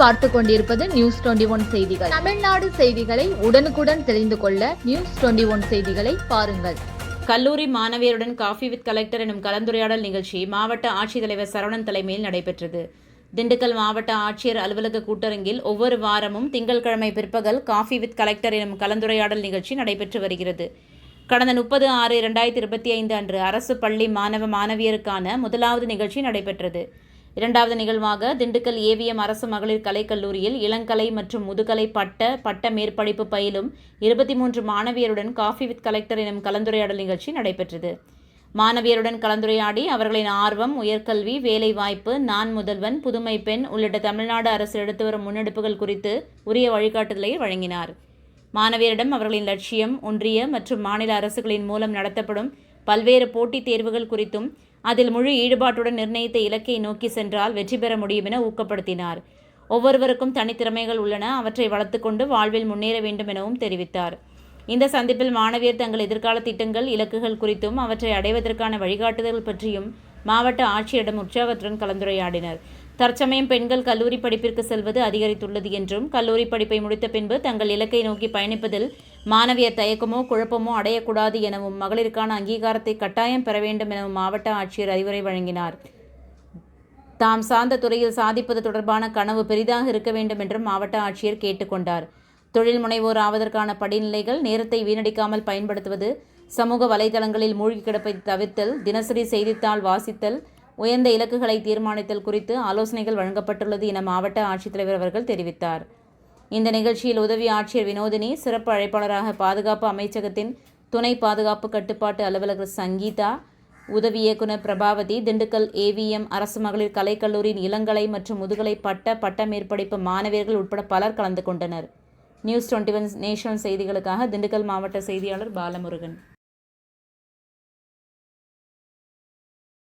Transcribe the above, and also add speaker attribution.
Speaker 1: பார்த்து கொண்டிருப்பது news twenty one செய்திகள். தமிழ்நாடு செய்திகளை உடனுக்குடன் தெரிந்து கொள்ள நியூஸ் டுவெண்டி ஒன் செய்திகளை பாருங்கள்.
Speaker 2: கல்லூரி மாணவியருடன் காஃபி வித் கலெக்டர் எனும் கலந்துரையாடல் நிகழ்ச்சி மாவட்ட ஆட்சித்தலைவர் சரவணன் தலைமையில் நடைபெற்றது. திண்டுக்கல் மாவட்ட ஆட்சியர் அலுவலக கூட்டரங்கில் ஒவ்வொரு வாரமும் திங்கட்கிழமை பிற்பகல் காஃபி வித் கலெக்டர் எனும் கலந்துரையாடல் நிகழ்ச்சி நடைபெற்று வருகிறது. கடந்த முப்பது ஆறு இரண்டாயிரத்தி இருபத்தி ஐந்து அன்று அரசு பள்ளி மாணவ மாணவியருக்கான முதலாவது நிகழ்ச்சி நடைபெற்றது. இரண்டாவது நிகழ்வாக திண்டுக்கல் ஏவிஎம் அரசு மகளிர் கலைக்கல்லூரியில் இளங்கலை மற்றும் முதுகலை பட்ட பட்ட மேற்படிப்பு பயிலும் இருபத்தி மூன்று மாணவியருடன் காஃபி வித் கலெக்டர் எனும் கலந்துரையாடல் நிகழ்ச்சி நடைபெற்றது. மாணவியருடன் கலந்துரையாடி அவர்களின் ஆர்வம் உயர்கல்வி வேலைவாய்ப்பு நான் முதல்வன் புதுமை பெண் உள்ளிட்ட தமிழ்நாடு அரசு எடுத்து வரும் முன்னெடுப்புகள் குறித்து உரிய வழிகாட்டுதலை வழங்கினார். மாணவியரிடம் அவர்களின் லட்சியம் ஒன்றிய மற்றும் மாநில அரசுகளின் மூலம் நடத்தப்படும் பல்வேறு போட்டித் தேர்வுகள் குறித்தும் அதில் முழு ஈடுபாட்டுடன் நிர்ணயித்த இலக்கை நோக்கி சென்றால் வெற்றி பெற முடியும் என ஊக்கப்படுத்தினார். ஒவ்வொருவருக்கும் தனித்திறமைகள் உள்ளன அவற்றை வளர்த்துக்கொண்டு வாழ்வில் முன்னேற வேண்டும் எனவும் தெரிவித்தார். இந்த சந்திப்பில் மாணவியர் தங்கள் எதிர்கால திட்டங்கள் இலக்குகள் குறித்தும் அவற்றை அடைவதற்கான வழிகாட்டுதல் பற்றியும் மாவட்ட ஆட்சியரிடம் உற்சாகத்துடன் கலந்துரையாடினர். தற்சமயம் பெண்கள் கல்லூரி படிப்பிற்கு செல்வது அதிகரித்துள்ளது என்றும் கல்லூரி படிப்பை முடித்த பின்பு தங்கள் இலக்கை நோக்கி பயணிப்பதில் மாணவியர் தயக்கமோ குழப்பமோ அடையக்கூடாது எனவும் மகளிருக்கான அங்கீகாரத்தை கட்டாயம் பெற வேண்டும் எனவும் மாவட்ட ஆட்சியர் அறிவுரை வழங்கினார். தாம் சார்ந்த துறையில் சாதிப்பது தொடர்பான கனவு பெரிதாக இருக்க வேண்டும் என்றும் மாவட்ட ஆட்சியர் கேட்டுக்கொண்டார் தொழில் முனைவோர் ஆவதற்கான படிநிலைகள் நேரத்தை வீணடிக்காமல் பயன்படுத்துவது சமூக வலைதளங்களில் மூழ்கி கிடப்பதை தவிர்த்தல் தினசரி செய்தித்தாள் வாசித்தல் உயர்ந்த இலக்குகளை தீர்மானித்தல் குறித்து ஆலோசனைகள் வழங்கப்பட்டுள்ளது என மாவட்ட ஆட்சித்தலைவர் அவர்கள் தெரிவித்தார். இந்த நிகழ்ச்சியில் உதவி ஆட்சியர் வினோதினி சிறப்பு அழைப்பாளராக பாதுகாப்பு அமைச்சகத்தின் துணை பாதுகாப்பு கட்டுப்பாட்டு அலுவலர் சங்கீதா உதவி இயக்குனர் பிரபாவதி திண்டுக்கல் ஏவிஎம் அரசு மகளிர் கலைக்கல்லூரியின் இளங்கலை மற்றும் முதுகலை பட்ட பட்ட மேற்படிப்பு மாணவியர்கள் உட்பட பலர் கலந்து கொண்டனர். நியூஸ் டுவெண்ட்டி ஒன் நேஷனல் செய்திகளுக்காக திண்டுக்கல் மாவட்ட செய்தியாளர் பாலமுருகன்.